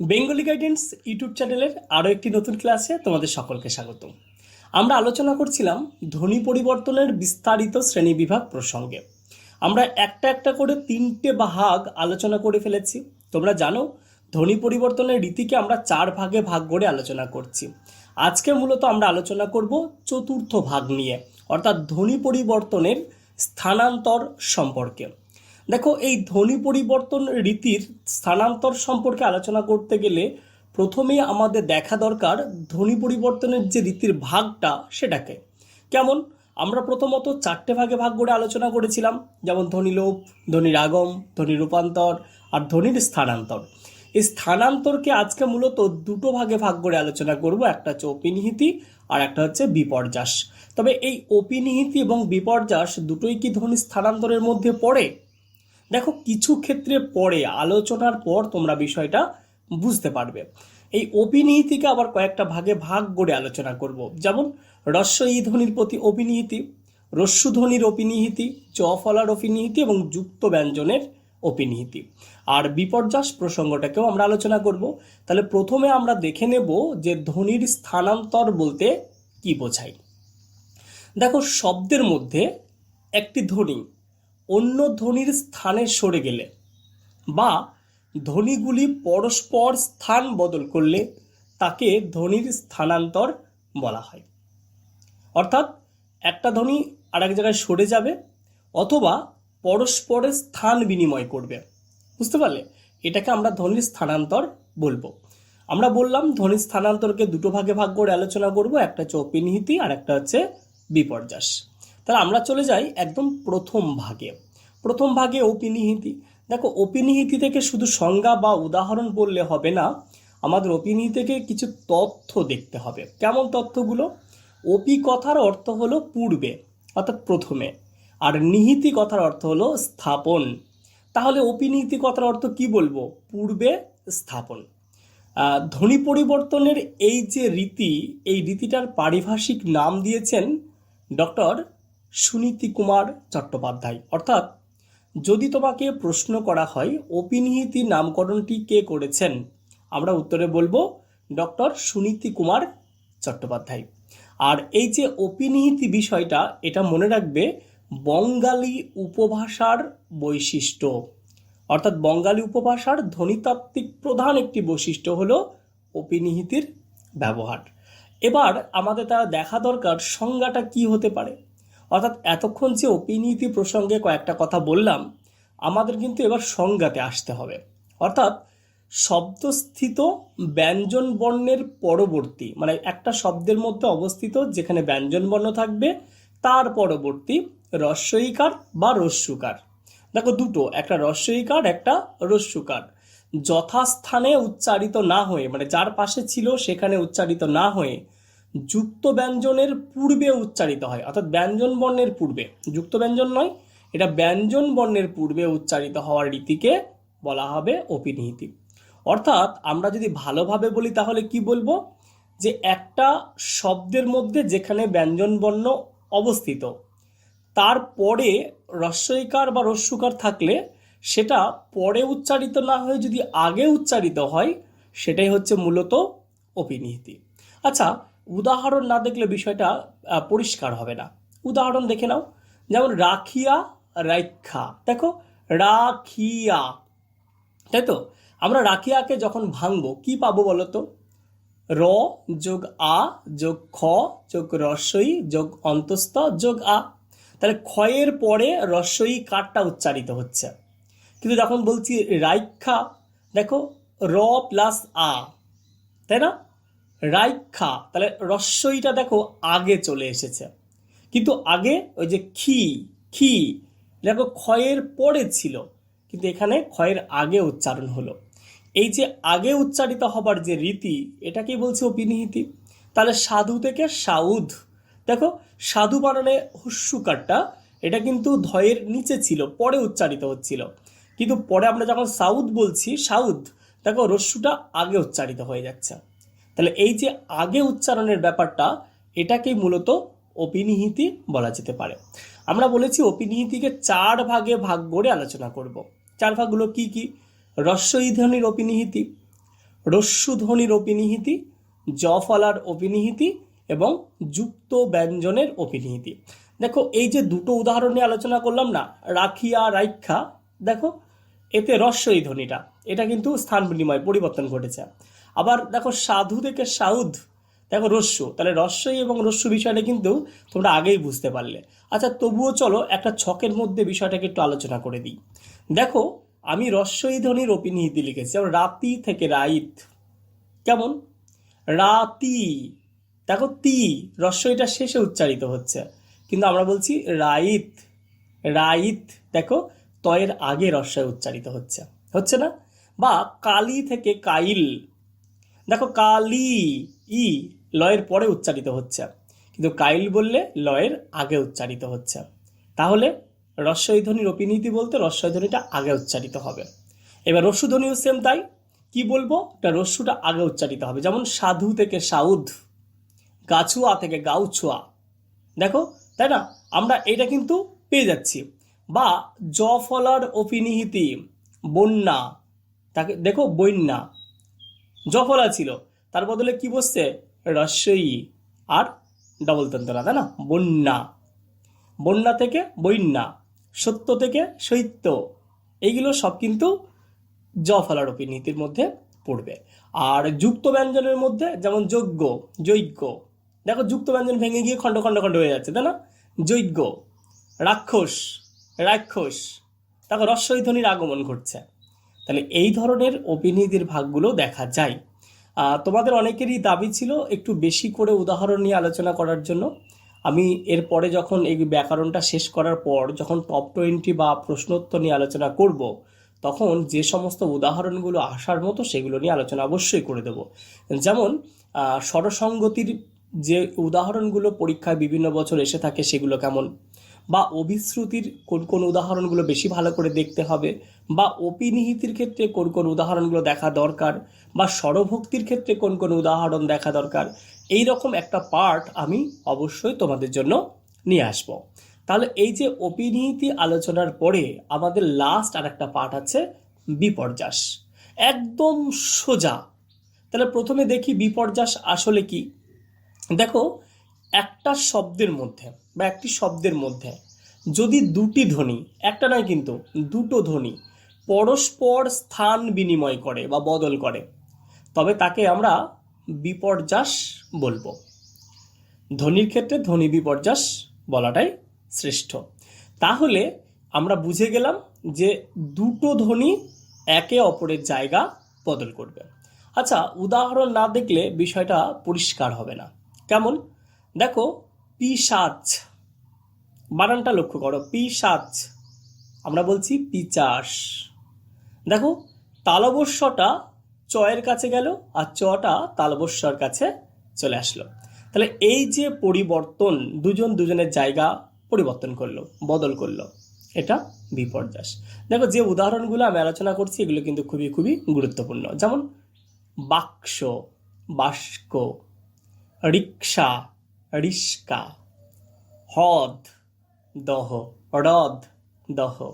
Bengali guidance YouTube চ্যানেলের আরও একটি নতুন ক্লাসে তোমাদের সকলকে স্বাগত আমরা আলোচনা করছিলাম ধ্বনি পরিবর্তনের বিস্তারিত শ্রেণীবিভাগ প্রসঙ্গে। আমরা একটা একটা করে তিনটে ভাগ আলোচনা করে ফেলেছি। তোমরা জানো, ধ্বনি পরিবর্তনের রীতিকে আমরা চার ভাগে ভাগ করে আলোচনা করছি। আজকে মূলত আমরা আলোচনা করব চতুর্থ ভাগ নিয়ে, অর্থাৎ ধ্বনি পরিবর্তনের স্থানান্তর সম্পর্কে। দেখো, এই ধ্বনি পরিবর্তন রীতির স্থানান্তর সম্পর্কে আলোচনা করতে গেলে প্রথমেই আমাদের দেখা দরকার ধ্বনি পরিবর্তনের যে রীতির ভাগটা সেটাকে। কেমন? আমরা প্রথমত চারটে ভাগে ভাগ করে আলোচনা করেছিলাম, যেমন ধ্বনিলোপ ধ্বনির আগম ধ্বনি রূপান্তর আর ধ্বনির স্থানান্তর। এই স্থানান্তরকে আজকে মূলত দুটো ভাগে ভাগ করে আলোচনা করব, একটা হচ্ছে অপিনিহিতি আর একটা হচ্ছে বিপর্যাস। তবে এই অপিনিহিতি এবং বিপর্যাস দুটোই কি ধ্বনি স্থানান্তরের মধ্যে পড়ে? দেখো, কিছু ক্ষেত্রে পরে, আলোচনার পর তোমরা বিষয়টা বুঝতে পারবে। এই অপিনিহিতিকে আবার কয়েকটা ভাগে ভাগ করে আলোচনা করব। যেমন রস্য ই ধ্বনির প্রতি অপিনিহিতি রস্যু ধ্বনির অপিনিহিতি চ ফলার অপিনিহিতি এবং যুক্ত ব্যঞ্জনের অপিনিহিতি আর বিপর্যাস প্রসঙ্গটাকেও আমরা আলোচনা করব। তাহলে প্রথমে আমরা দেখে নেব যে ধ্বনির স্থানান্তর বলতে কি বোঝায়। দেখো, শব্দের মধ্যে একটি ধ্বনি অন্য ধ্বনির স্থানে সরে গেলে বা ধ্বনিগুলি পরস্পর স্থান বদল করলে তাকে ধ্বনির স্থানান্তর বলা হয়। অর্থাৎ একটা ধ্বনি আর এক জায়গায় সরে যাবে অথবা পরস্পরের স্থান বিনিময় করবে। বুঝতে পারলে? এটাকে আমরা ধ্বনির স্থানান্তর বলব। আমরা বললাম ধ্বনির স্থানান্তরকে দুটো ভাগে ভাগ করে আলোচনা করব, একটা হচ্ছে অপিনিহিতি আর একটা হচ্ছে বিপর্যাস তাহলে আমরা চলে যাই একদম প্রথম ভাগে। প্রথম ভাগে অপিনিহিতি দেখো অপিনিহিতি থেকে শুধু সংজ্ঞা বা উদাহরণ বললে হবে না, আমাদের অপিনিহিতি থেকে কিছু তথ্য দেখতে হবে। কেমন তথ্যগুলো? অপি কথার অর্থ হলো পূর্বে, অর্থাৎ প্রথমে। আর নিহিতি কথার অর্থ হলো স্থাপন। তাহলে অপিনিহিতি কথার অর্থ কি বলব? পূর্বে স্থাপন। ধ্বনি পরিবর্তনের এই যে রীতি, এই রীতিটার পারিভাষিক নাম দিয়েছেন ডক্টর সুনীতি কুমার চট্টোপাধ্যায়। অর্থাৎ যদি তোমাকে প্রশ্ন করা হয় অপিনিহিতি নামকরণটি কে করেছেন? আমরা উত্তরে বলব ডক্টর সুনীতি কুমার চট্টোপাধ্যায়। আর এই যে অপিনিহিতি বিষয়টা, এটা মনে রাখবে বঙ্গালী উপভাষার বৈশিষ্ট্য। অর্থাৎ বঙ্গালী উপভাষার ধ্বনিতাত্ত্বিক প্রধান একটি বৈশিষ্ট্য হলো অপিনিহিতির ব্যবহার। এবার আমাদের তারা দেখা দরকার সংজ্ঞাটা কি হতে পারে? অর্থাৎ এতক্ষণ যে অপিনীতি প্রসঙ্গে কয়েকটা কথা বললাম, আমাদের কিন্তু এবার সংজ্ঞাতে আসতে হবে। অর্থাৎ শব্দস্থিত ব্যঞ্জন বর্ণের পরবর্তী মানে একটা শব্দের মধ্যে অবস্থিত যেখানে ব্যঞ্জন বর্ণ থাকবে, তার পরবর্তী রস্বইকার বা রস্যুকার। দেখো দুটো, একটা রস্বইকার একটা রস্যুকার। যথাস্থানে উচ্চারিত না হয়ে মানে যার পাশে ছিল সেখানে উচ্চারিত না হয়ে যুক্ত ব্যঞ্জনের পূর্বে উচ্চারিত হয়, অর্থাৎ ব্যঞ্জন বর্ণের পূর্বে। যুক্ত ব্যঞ্জন নয়, এটা ব্যঞ্জন বর্ণের পূর্বে উচ্চারিত হওয়ার রীতিকে বলা হবে অপিনিহিতি। অর্থাৎ আমরা যদি ভালোভাবে বলি তাহলে কি বলব? যে একটা শব্দের মধ্যে যেখানে ব্যঞ্জন বর্ণ অবস্থিত, তারপরে রস্বইকার বা রস্যুকার থাকলে সেটা পরে উচ্চারিত না হয়ে যদি আগে উচ্চারিত হয়, সেটাই হচ্ছে মূলত অপিনিহিতি। আচ্ছা উদাহরণ না দেখলে বিষয়টা পরিষ্কার হবে না। উদাহরণ দেখে নাও। যেমন রাখিয়া রাইখা দেখো, রাখিয়া। তাই তো? আমরা রাখিয়াকে যখন ভাঙবো, কি পাবো বলো তো? র যোগ আ যোগ খ যোগ রস্বই যোগ অন্তস্থ যোগ আ। তাহলে ক্ষয়ের পরে রস্বই কারটা উচ্চারিত হচ্ছে। কিন্তু যখন বলছি রাইখা দেখো, র প্লাস আ। তাই না? রাইখা, তাহলে রস্বইটা দেখো আগে চলে এসেছে। কিন্তু আগে ওই যে খি খি, দেখো ক্ষয়ের পরে ছিল, কিন্তু এখানে ক্ষয়ের আগে উচ্চারণ হলো। এই যে আগে উচ্চারিত হবার যে রীতি এটাকেই বলছে অপিনিহিতি তাহলে সাধু থেকে সাউদ দেখো, সাধু বানানে হুস্যুকারটা, এটা কিন্তু ধয়ের নিচে ছিল, পরে উচ্চারিত হচ্ছিল। কিন্তু পরে আমরা যখন সাউদ বলছি সাউদ দেখো রস্যুটা আগে উচ্চারিত হয়ে যাচ্ছে। তাহলে এই যে আগে উচ্চারণের ব্যাপারটা, এটাকেই মূলত অপিনিহিতি বলা যেতে পারে। আমরা বলেছি অপিনিহিতিকে চার ভাগে ভাগ করে আলোচনা করব। চার ভাগগুলো কি কি? ধ্বনির অপিনিহিতি রস্যুধ্বনির অপিনিহিতি জফলার অপিনিহিতি এবং যুক্ত ব্যঞ্জনের অপিনিহিতি। দেখো, এই যে দুটো উদাহরণ নিয়ে আলোচনা করলাম না, রাখিয়া রাইখা দেখো, এতে রস্যই ধ্বনিটা, এটা কিন্তু স্থান বিনিময়, পরিবর্তন ঘটেছে। আবার দেখো সাধু থেকে সাউদ দেখো রস্যু, তাহলে রস্যই এবং রস্যু বিষয়টা কিন্তু তোমরা আগেই বুঝতে পারলে। আচ্ছা তবুও চলো একটা ছকের মধ্যে বিষয়টাকে একটু আলোচনা করে দিই। দেখো, আমি রস্যই ধ্বনির অপিনিহিতি লিখেছি, যেমন রাতি থেকে রাইত। কেমন? রাতি, দেখো তি, রস্যইটা শেষে উচ্চারিত হচ্ছে। কিন্তু আমরা বলছি রাইত রাইত, দেখো তয়ের আগে রস্যই উচ্চারিত হচ্ছে হচ্ছে না? বা কালি থেকে কাইল দেখো কালি, ই, লয়ের পরে উচ্চারিত হচ্ছে। কিন্তু কাইল বললে লয়ের আগে উচ্চারিত হচ্ছে। তাহলে রস্যই ধ্বনির অপিনীতি বলতে রস্যই ধ্বনিটা আগে উচ্চারিত হবে। এবার রস্যু ধ্বনিও সেম তাই। কি বলব? এটা রস্যুটা আগে উচ্চারিত হবে। যেমন সাধু থেকে সাউদ গাছুয়া থেকে গাউছুয়া। দেখো, তাই না? আমরা এটা কিন্তু পেয়ে যাচ্ছি। বা জ ফলার অপিনিহিতি, বন্যা। তাকে, দেখো, বন্যা। জফলা ছিল। তার বদলে কি বসছে? রস্যই আর ডবল তন্তরা তাই না? বন্যা। বন্যা থেকে বন্যা। সত্য থেকে সৈত্য। এইগুলো সব কিন্তু জ ফলার নীতির মধ্যে পড়বে। আর যুক্ত ব্যঞ্জনের মধ্যে যেমন যজ্ঞ যৈজ্ঞ দেখো যুক্ত ব্যঞ্জন ভেঙে গিয়ে খণ্ড খণ্ড খণ্ড হয়ে যাচ্ছে, তাই না? যজ্ঞ রাক্ষস রাক্ষস। দেখো রস্যই ধ্বনির আগমন ঘটছে। তাহলে এই ধরনের অভিনীতির ভাগগুলো দেখা যায়। তোমাদের অনেকেরই দাবি ছিল একটু বেশি করে উদাহরণ নিয়ে আলোচনা করার জন্য। আমি এরপরে যখন এই ব্যাকরণটা শেষ করার পর যখন টপ টোয়েন্টি বা প্রশ্নোত্তর নিয়ে আলোচনা করব, তখন যে সমস্ত উদাহরণগুলো আসার মতো সেগুলো নিয়ে আলোচনা অবশ্যই করে দেব। যেমন স্বরসঙ্গতির যে উদাহরণগুলো পরীক্ষায় বিভিন্ন বছর এসে থাকে সেগুলো কেমন? বা অভিশ্রুতির কোন কোন উদাহরণগুলো বেশি ভালো করে দেখতে হবে বা অপিনিহিতির ক্ষেত্রে কোন কোন উদাহরণগুলো দেখা দরকার বা স্বরভক্তির ক্ষেত্রে কোন কোন উদাহরণ দেখা দরকার, এই রকম একটা পার্ট আমি অবশ্যই তোমাদের জন্য নিয়ে আসব। তাহলে এই যে অপিনিহিতি আলোচনার পরে আমাদের লাস্ট আর একটা পার্ট আছে বিপর্যাস। একদম সোজা। তাহলে প্রথমে দেখি বিপর্যাস আসলে কি? দেখো, একটা শব্দের মধ্যে বা একটি শব্দের মধ্যে। যদি দুটি ধ্বনি, একটা নয় কিন্তু দুটো ধ্বনি পরস্পর স্থান বিনিময় করে বা বদল করে, তবে তাকে আমরা বিপর্যাস বলব। ধ্বনির ক্ষেত্রে ধ্বনি বিপর্যাস বলাটাই শ্রেষ্ঠ। তাহলে আমরা বুঝে গেলাম যে দুটো ধ্বনি একে অপরের জায়গা বদল করবে। আচ্ছা উদাহরণ না দেখলে বিষয়টা পরিষ্কার হবে না। কেমন? দেখো পিসাচ বানানটা লক্ষ্য করো পিসাচ আমরা বলছি পিচাস। দেখো, তালবস্যটা চয়ের কাছে গেল আর চটা তালবস্যর কাছে চলে আসলো। তাহলে এই যে পরিবর্তন, দুজন দুজনের জায়গা পরিবর্তন করল, বদল করল, এটা বিপর্যাস। দেখো, যে উদাহরণগুলো আমি আলোচনা করছি, এগুলো কিন্তু খুবই খুবই গুরুত্বপূর্ণ। যেমন বাক্স বাস্ক রিক্সা রিস্কা হদ দহ, হ্রদ, দহ।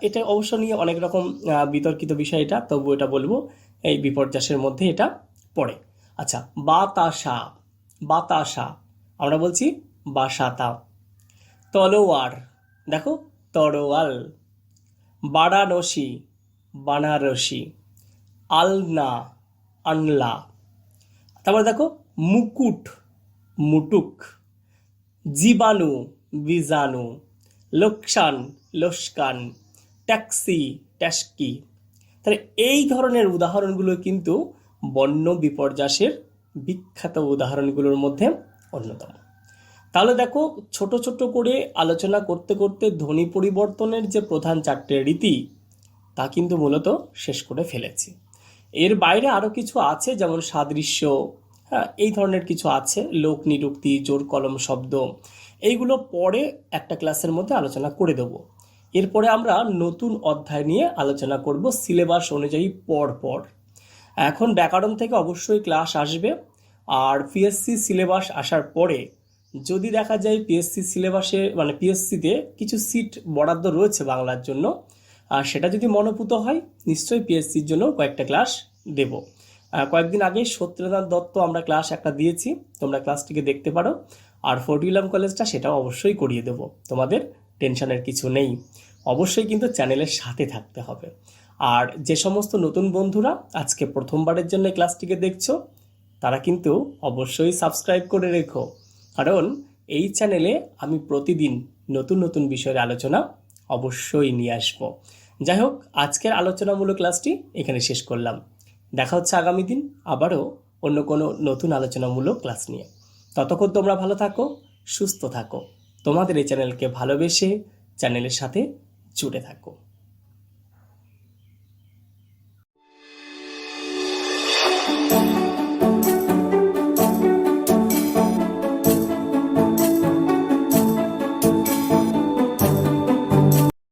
এটা অবশ্য নিয়ে অনেক রকম বিতর্কিত বিষয় এটা, তবু এটা বলব, এই বিপর্যাসের মধ্যে এটা পড়ে। আচ্ছা বাতাসা বাতাসা, আমরা বলছি বাসাতা। তলোয়ার, দেখো, তরোয়াল। বারাণসী, বানারসি। আলনা, আনলা। তারপরে দেখো, মুকুট। মুটুক, জীবাণু বীজাণু, লোকসান লোসকান, ট্যাক্সি ট্যাস্কি তাহলে এই ধরনের উদাহরণগুলো কিন্তু বন্য বিপর্যাসের বিখ্যাত উদাহরণগুলোর মধ্যে অন্যতম। তাহলে দেখো, ছোট ছোট করে আলোচনা করতে করতে ধ্বনি পরিবর্তনের যে প্রধান চারটে রীতি, তা কিন্তু মূলত শেষ করে ফেলেছি। এর বাইরে আরও কিছু আছে, যেমন সাদৃশ্য হ্যাঁ এই ধরনের কিছু আছে, লোক নিরুক্তি, জোর কলম শব্দ। এইগুলো পরে একটা ক্লাসের মধ্যে আলোচনা করে দেবো। এরপরে আমরা নতুন অধ্যায় নিয়ে আলোচনা করব সিলেবাস অনুযায়ী পর পর এখন ব্যাকরণ থেকে অবশ্যই ক্লাস আসবে। আর পিএসসি সিলেবাস আসার পরে যদি দেখা যায় পিএসসি সিলেবাসে মানে পিএসসিতে কিছু সিট বরাদ্দ রয়েছে বাংলার জন্য, আর সেটা যদি মনোপুত হয়, নিশ্চয়ই পিএসসির জন্য কয়েকটা ক্লাস দেব। কয়েকদিন আগে সত্যনাথ দত্ত আমরা ক্লাস একটা দিয়েছি। তোমরা ক্লাসটিকে দেখতে পারো। আর ফটিউলাম কলেজটা সেটাও অবশ্যই করিয়ে দেবো। তোমাদের টেনশনের কিছু নেই। অবশ্যই কিন্তু চ্যানেলের সাথে থাকতে হবে। আর যে সমস্ত নতুন বন্ধুরা আজকে প্রথমবারের জন্য ক্লাসটিকে দেখছ, তারা কিন্তু অবশ্যই সাবস্ক্রাইব করে রেখো। কারণ এই চ্যানেলে আমি প্রতিদিন নতুন নতুন বিষয়ের আলোচনা অবশ্যই নিয়ে আসব। যাই হোক, আজকের আলোচনামূলক ক্লাসটি এখানে শেষ করলাম। দেখা হচ্ছে আগামী দিন আবারও অন্য কোনো নতুন আলোচনামূলক ক্লাস নিয়ে। ততক্ষণ তোমরা ভালো থাকো, সুস্থ থাকো। তোমাদের এই চ্যানেলকে ভালোবেসে চ্যানেলের সাথে জুড়ে থাকো।